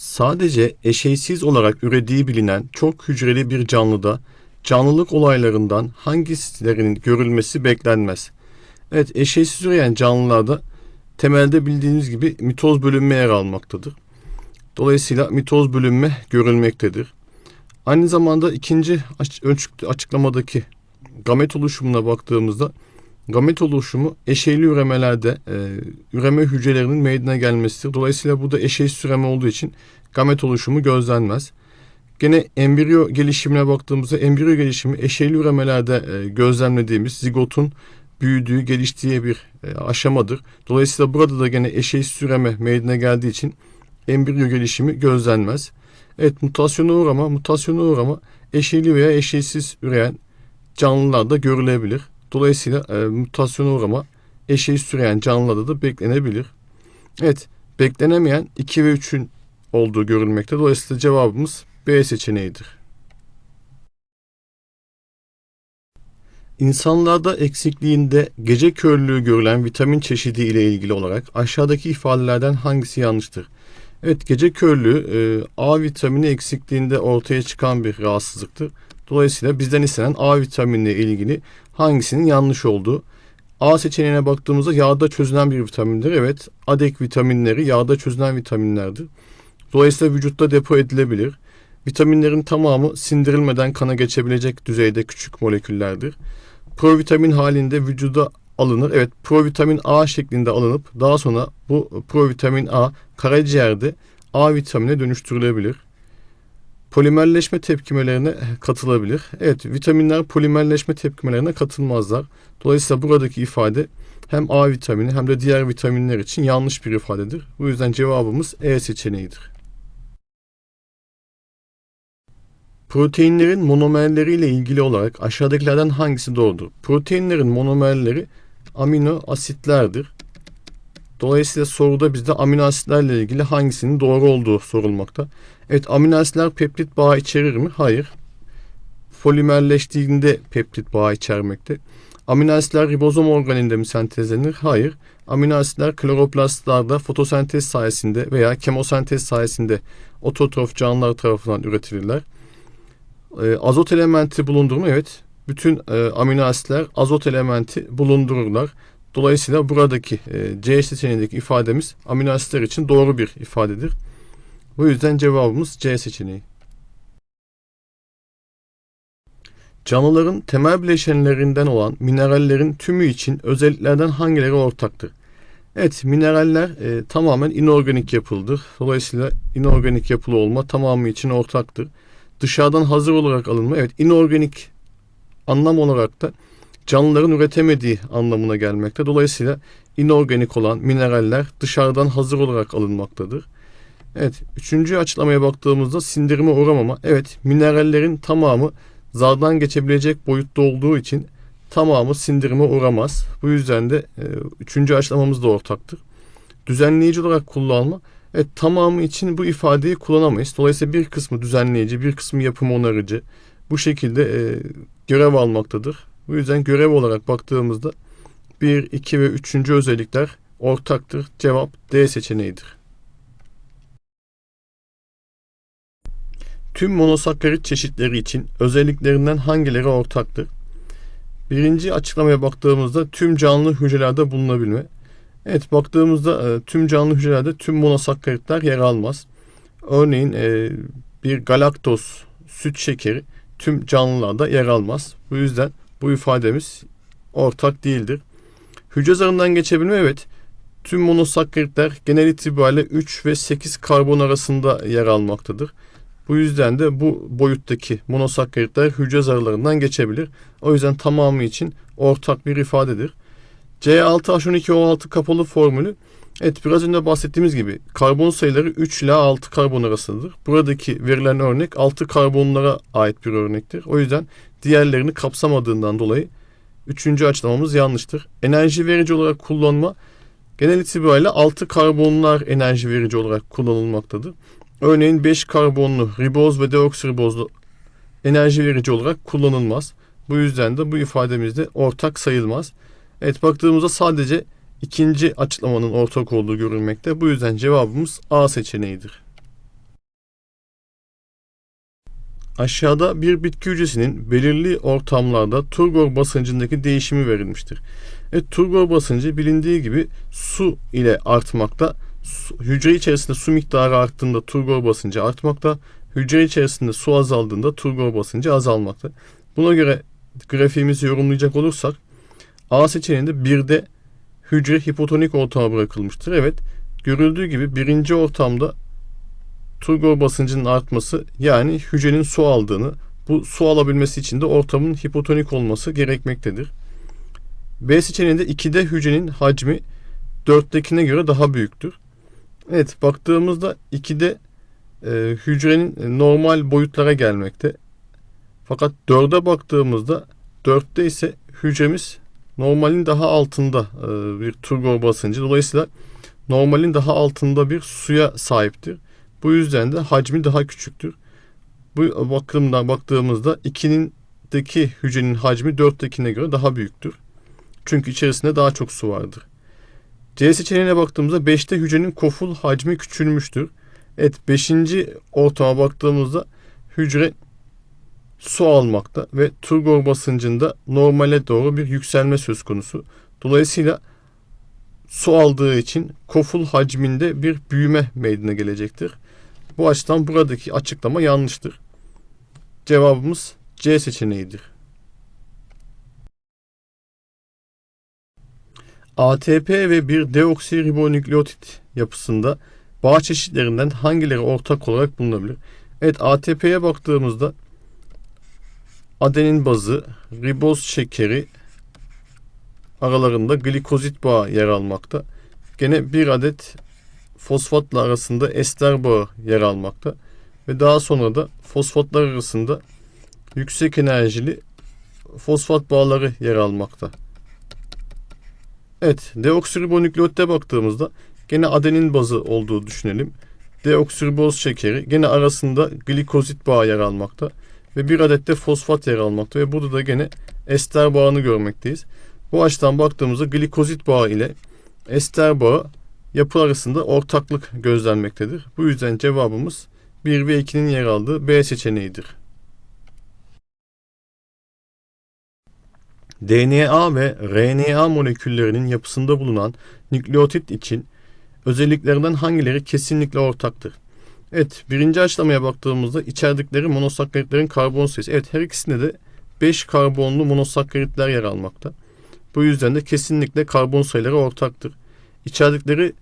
Sadece eşeysiz olarak ürediği bilinen çok hücreli bir canlıda canlılık olaylarından hangilerinin görülmesi beklenmez. Evet, eşeysiz üreyen canlılarda temelde bildiğiniz gibi mitoz bölünme yer almaktadır. Dolayısıyla mitoz bölünme görülmektedir. Aynı zamanda ikinci açıklamadaki gamet oluşumuna baktığımızda gamet oluşumu eşeyli üremelerde e, üreme hücrelerinin meydana gelmesidir. Dolayısıyla bu da eşeğsiz üreme olduğu için gamet oluşumu gözlenmez. Gene embriyo gelişimine baktığımızda embriyo gelişimi eşeyli üremelerde e, gözlemlediğimiz zigotun büyüdüğü, geliştiği bir e, aşamadır. Dolayısıyla burada da gene eşeğsiz üreme meydana geldiği için embriyo gelişimi gözlenmez. Evet mutasyona uğrama, mutasyona uğrama eşeyli veya eşeğsiz üreyen canlılarda görülebilir. Dolayısıyla e, mutasyona uğrama eşeğsiz üreyen canlılarda da beklenebilir. Evet beklenemeyen 2 ve 3'ün olduğu görülmekte. Dolayısıyla cevabımız B seçeneğidir. İnsanlarda eksikliğinde gece körlüğü görülen vitamin çeşidi ile ilgili olarak aşağıdaki ifadelerden hangisi yanlıştır? Evet gece körlüğü e, A vitamini eksikliğinde ortaya çıkan bir rahatsızlıktır. Dolayısıyla bizden istenen A vitaminiyle ilgili hangisinin yanlış olduğu. A seçeneğine baktığımızda yağda çözünen bir vitamindir. Evet adek vitaminleri yağda çözünen vitaminlerdir. Dolayısıyla vücutta depo edilebilir. Vitaminlerin tamamı sindirilmeden kana geçebilecek düzeyde küçük moleküllerdir. Provitamin halinde vücuda alınır. Evet provitamin A şeklinde alınıp daha sonra bu provitamin A karaciğerde A vitamine dönüştürülebilir. Polimerleşme tepkimelerine katılabilir. Evet vitaminler polimerleşme tepkimelerine katılmazlar. Dolayısıyla buradaki ifade hem A vitamini hem de diğer vitaminler için yanlış bir ifadedir. Bu yüzden cevabımız E seçeneğidir. Proteinlerin monomerleriyle ilgili olarak aşağıdakilerden hangisi doğrudur? Proteinlerin monomerleri amino asitlerdir. Dolayısıyla soruda bizde amino asitlerle ilgili hangisinin doğru olduğu sorulmakta. Evet amino asitler peptit bağı içerir mi? Hayır. Polimerleştiğinde peptit bağı içermekte. Amino asitler ribozom organinde mi sentezlenir? Hayır. Amino asitler kloroplastlarda fotosentez sayesinde veya kemosentez sayesinde ototrof canlılar tarafından üretilirler. E, azot elementi bulundurma evet. Bütün e, amino asitler azot elementi bulundururlar. Dolayısıyla buradaki e, C seçeneğindeki ifademiz amino asitler için doğru bir ifadedir. Bu yüzden cevabımız C seçeneği. Canlıların temel bileşenlerinden olan minerallerin tümü için özelliklerden hangileri ortaktır? Evet, mineraller e, tamamen inorganik yapılıdır. Dolayısıyla inorganik yapılı olma tamamı için ortaktır. Dışarıdan hazır olarak alınma, evet inorganik anlam olarak da canlıların üretemediği anlamına gelmekte. Dolayısıyla inorganik olan mineraller dışarıdan hazır olarak alınmaktadır. Evet, üçüncü açıklamaya baktığımızda sindirime uğramama. Evet, minerallerin tamamı zardan geçebilecek boyutta olduğu için tamamı sindirime uğramaz. Bu yüzden de e, üçüncü açıklamamız da ortaktır. Düzenleyici olarak kullanma. Evet, tamamı için bu ifadeyi kullanamayız. Dolayısıyla bir kısmı düzenleyici, bir kısmı yapım onarıcı. Bu şekilde e, görev almaktadır. Bu yüzden görev olarak baktığımızda 1, 2 ve 3. özellikler ortaktır. Cevap D seçeneğidir. Tüm monosakkarit çeşitleri için özelliklerinden hangileri ortaktır? Birinci açıklamaya baktığımızda tüm canlı hücrelerde bulunabilme. Evet baktığımızda e, tüm canlı hücrelerde tüm monosakkaritler yer almaz. Örneğin e, bir galaktoz süt şekeri tüm canlılarda yer almaz. Bu yüzden bu ifademiz ortak değildir. Hücre zarından geçebilme evet. Tüm monosakkaritler genel itibariyle 3 ve 8 karbon arasında yer almaktadır. Bu yüzden de bu boyuttaki monosakkaritler hücre zarlarından geçebilir. O yüzden tamamı için ortak bir ifadedir. C6H12O6 kapalı formülü Evet biraz önce bahsettiğimiz gibi karbon sayıları 3 ile 6 karbon arasındadır. Buradaki verilen örnek 6 karbonlara ait bir örnektir. O yüzden diğerlerini kapsamadığından dolayı üçüncü açıklamamız yanlıştır. Enerji verici olarak kullanma genel itibariyle 6 karbonlar enerji verici olarak kullanılmaktadır. Örneğin 5 karbonlu riboz ve deoksiribozlu enerji verici olarak kullanılmaz. Bu yüzden de bu ifademizde ortak sayılmaz. Evet baktığımızda sadece ikinci açıklamanın ortak olduğu görülmekte. Bu yüzden cevabımız A seçeneğidir. Aşağıda bir bitki hücresinin belirli ortamlarda turgor basıncındaki değişimi verilmiştir. Evet, turgor basıncı bilindiği gibi su ile artmakta. Hücre içerisinde su miktarı arttığında turgor basıncı artmakta. Hücre içerisinde su azaldığında turgor basıncı azalmakta. Buna göre grafiğimizi yorumlayacak olursak A seçeneğinde birde hücre hipotonik ortama bırakılmıştır. Evet, görüldüğü gibi birinci ortamda turgor basıncının artması yani hücrenin su aldığını, bu su alabilmesi için de ortamın hipotonik olması gerekmektedir. B seçeneğinde 2'de hücrenin hacmi 4'tekine göre daha büyüktür. Evet baktığımızda 2'de e, hücrenin normal boyutlara gelmekte. Fakat 4'e baktığımızda 4'te ise hücremiz normalin daha altında e, bir turgor basıncı. Dolayısıyla normalin daha altında bir suya sahiptir. Bu yüzden de hacmi daha küçüktür. Bu bakımdan baktığımızda 2'nindeki hücrenin hacmi 4'tekine göre daha büyüktür. Çünkü içerisinde daha çok su vardır. C seçeneğine baktığımızda 5'te hücrenin koful hacmi küçülmüştür. Evet 5. ortama baktığımızda hücre su almakta ve turgor basıncında normale doğru bir yükselme söz konusu. Dolayısıyla su aldığı için koful hacminde bir büyüme meydana gelecektir. Bu açıdan buradaki açıklama yanlıştır. Cevabımız C seçeneğidir. ATP ve bir deoksiribonükleotit yapısında bağ çeşitlerinden hangileri ortak olarak bulunabilir? Evet ATP'ye baktığımızda adenin bazı, riboz şekeri aralarında glikozit bağı yer almakta. Gene bir adet fosfatla arasında ester bağı yer almakta. Ve daha sonra da fosfatlar arasında yüksek enerjili fosfat bağları yer almakta. Evet, deoksiribonükleotitte baktığımızda gene adenin bazı olduğu düşünelim. Deoksiriboz şekeri gene arasında glikozit bağı yer almakta ve bir adet de fosfat yer almakta ve burada da gene ester bağını görmekteyiz. Bu açıdan baktığımızda glikozit bağı ile ester bağı yapı arasında ortaklık gözlenmektedir. Bu yüzden cevabımız 1 ve 2'nin yer aldığı B seçeneğidir. DNA ve RNA moleküllerinin yapısında bulunan nükleotit için özelliklerinden hangileri kesinlikle ortaktır? Evet, birinci açıklamaya baktığımızda içerdikleri monosakkaritlerin karbon sayısı. Evet, her ikisinde de 5 karbonlu monosakkaritler yer almakta. Bu yüzden de kesinlikle karbon sayıları ortaktır. İçerdikleri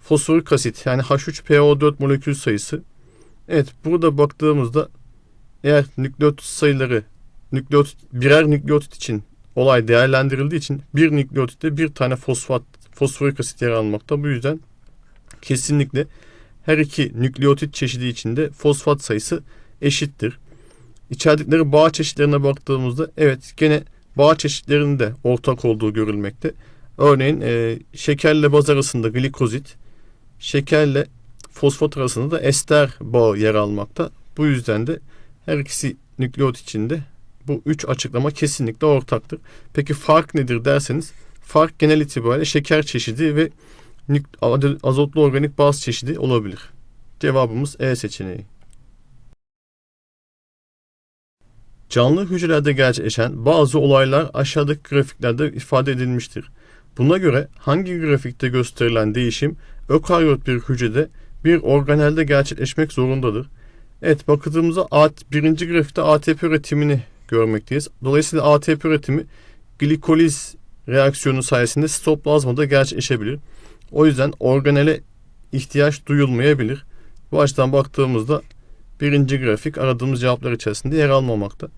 fosforik asit yani H3PO4 molekül sayısı. Evet, burada baktığımızda eğer nükleotit sayıları nükleotit birer nükleotit için olay değerlendirildiği için bir nükleotitte bir tane fosfat fosforik asit yer almakta. Bu yüzden kesinlikle her iki nükleotit çeşidi içinde fosfat sayısı eşittir. İçerdikleri bağ çeşitlerine baktığımızda evet gene bağ çeşitlerinde ortak olduğu görülmekte. Örneğin e, şekerle baz arasında glikozit, şekerle fosfat arasında da ester bağı yer almakta. Bu yüzden de her ikisi nükleot içinde bu üç açıklama kesinlikle ortaktır. Peki fark nedir derseniz fark genel itibariyle şeker çeşidi ve azotlu organik baz çeşidi olabilir. Cevabımız E seçeneği. Canlı hücrelerde gerçekleşen bazı olaylar aşağıdaki grafiklerde ifade edilmiştir. Buna göre hangi grafikte gösterilen değişim ökaryot bir hücrede bir organelde gerçekleşmek zorundadır? Evet bakıldığımızda birinci grafikte ATP üretimini görmekteyiz. Dolayısıyla ATP üretimi glikoliz reaksiyonu sayesinde sitoplazmada gerçekleşebilir. O yüzden organele ihtiyaç duyulmayabilir. Bu açıdan baktığımızda birinci grafik aradığımız cevaplar içerisinde yer almamakta.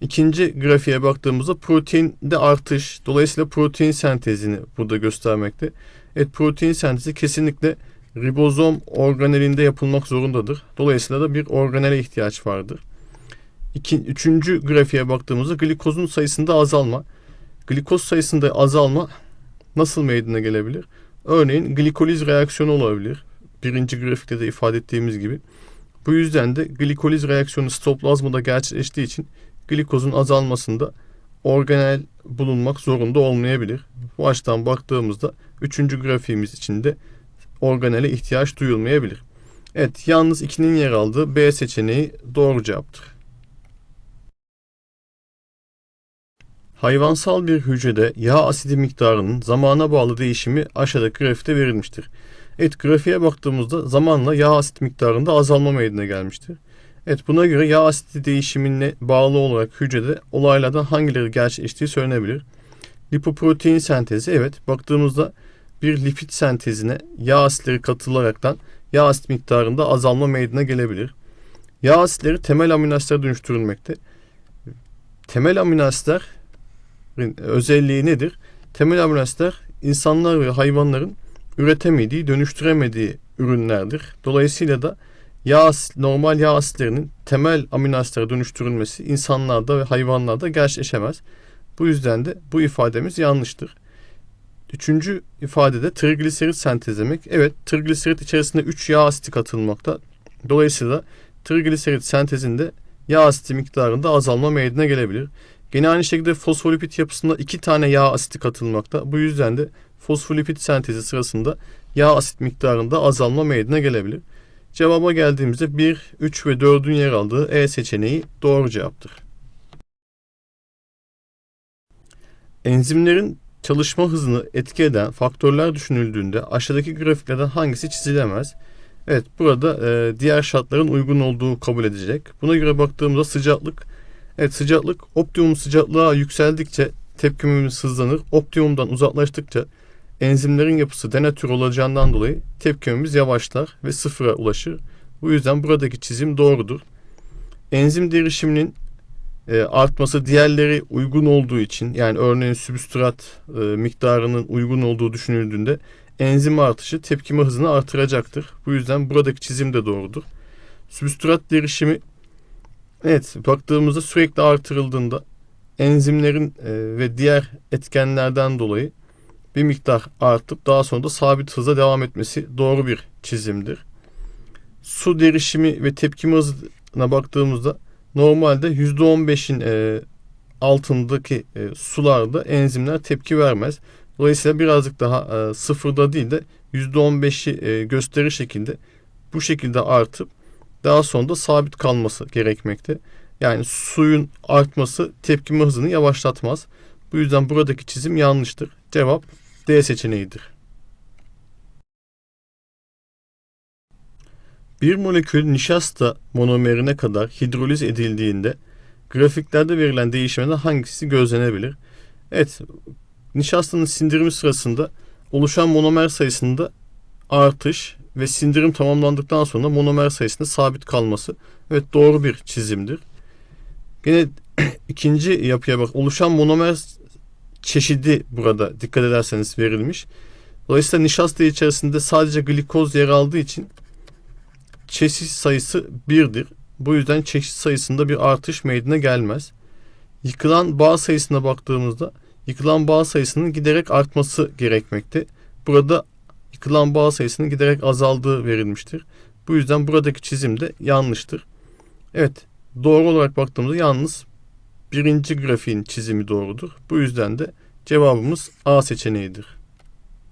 İkinci grafiğe baktığımızda proteinde artış, dolayısıyla protein sentezini burada göstermekte. Evet protein sentezi kesinlikle ribozom organelinde yapılmak zorundadır. Dolayısıyla da bir organele ihtiyaç vardır. İki, üçüncü grafiğe baktığımızda glikozun sayısında azalma. Glikoz sayısında azalma nasıl meydana gelebilir? Örneğin glikoliz reaksiyonu olabilir. Birinci grafikte de ifade ettiğimiz gibi. Bu yüzden de glikoliz reaksiyonu sitoplazmada gerçekleştiği için glikozun azalmasında organel bulunmak zorunda olmayabilir. Bu açıdan baktığımızda üçüncü grafiğimiz için de organele ihtiyaç duyulmayabilir. Evet yalnız 2'nin yer aldığı B seçeneği doğru cevaptır. Hayvansal bir hücrede yağ asidi miktarının zamana bağlı değişimi aşağıdaki grafikte verilmiştir. Evet grafiğe baktığımızda zamanla yağ asit miktarında azalma meydana gelmiştir. Evet buna göre yağ asidi değişimine bağlı olarak hücrede olaylardan hangileri gerçekleştiği söylenebilir. Lipoprotein sentezi evet baktığımızda bir lipid sentezine yağ asitleri katılaraktan yağ asit miktarında azalma meydana gelebilir. Yağ asitleri temel amino dönüştürülmekte. Temel amino özelliği nedir? Temel asitler insanlar ve hayvanların üretemediği, dönüştüremediği ürünlerdir. Dolayısıyla da yağ normal yağ asitlerinin temel amino asitlere dönüştürülmesi insanlarda ve hayvanlarda gerçekleşemez. Bu yüzden de bu ifademiz yanlıştır. Üçüncü ifadede trigliserit sentezlemek. Evet trigliserit içerisinde 3 yağ asiti katılmakta. Dolayısıyla trigliserit sentezinde yağ asiti miktarında azalma meydana gelebilir. Gene aynı şekilde fosfolipid yapısında 2 tane yağ asiti katılmakta. Bu yüzden de fosfolipid sentezi sırasında yağ asit miktarında azalma meydana gelebilir. Cevaba geldiğimizde 1, 3 ve 4'ün yer aldığı E seçeneği doğru cevaptır. Enzimlerin çalışma hızını etki eden faktörler düşünüldüğünde aşağıdaki grafiklerden hangisi çizilemez? Evet burada e, diğer şartların uygun olduğu kabul edilecek. Buna göre baktığımızda sıcaklık. Evet sıcaklık optimum sıcaklığa yükseldikçe tepkimemiz hızlanır. Optimumdan uzaklaştıkça enzimlerin yapısı denatür olacağından dolayı tepkimemiz yavaşlar ve sıfıra ulaşır. Bu yüzden buradaki çizim doğrudur. Enzim derişiminin e, artması diğerleri uygun olduğu için yani örneğin sübstrat e, miktarının uygun olduğu düşünüldüğünde enzim artışı tepkime hızını artıracaktır. Bu yüzden buradaki çizim de doğrudur. Sübstrat derişimi evet baktığımızda sürekli artırıldığında enzimlerin e, ve diğer etkenlerden dolayı bir miktar artıp daha sonra da sabit hızla devam etmesi doğru bir çizimdir. Su derişimi ve tepkime hızına baktığımızda normalde %15'in e, altındaki e, sularda enzimler tepki vermez. Dolayısıyla birazcık daha e, sıfırda değil de %15'i e, gösterir şekilde bu şekilde artıp daha sonra da sabit kalması gerekmekte. Yani suyun artması tepkime hızını yavaşlatmaz. Bu yüzden buradaki çizim yanlıştır. Cevap D seçeneğidir. Bir molekül nişasta monomerine kadar hidroliz edildiğinde grafiklerde verilen değişimden hangisi gözlenebilir? Evet, nişastanın sindirimi sırasında oluşan monomer sayısında artış ve sindirim tamamlandıktan sonra monomer sayısında sabit kalması evet doğru bir çizimdir. Yine ikinci yapıya bak oluşan monomer çeşidi burada dikkat ederseniz verilmiş. Dolayısıyla nişasta içerisinde sadece glikoz yer aldığı için çeşit sayısı birdir. Bu yüzden çeşit sayısında bir artış meydana gelmez. Yıkılan bağ sayısına baktığımızda yıkılan bağ sayısının giderek artması gerekmekte. Burada yıkılan bağ sayısının giderek azaldığı verilmiştir. Bu yüzden buradaki çizim de yanlıştır. Evet doğru olarak baktığımızda yalnız birinci grafiğin çizimi doğrudur. Bu yüzden de cevabımız A seçeneğidir.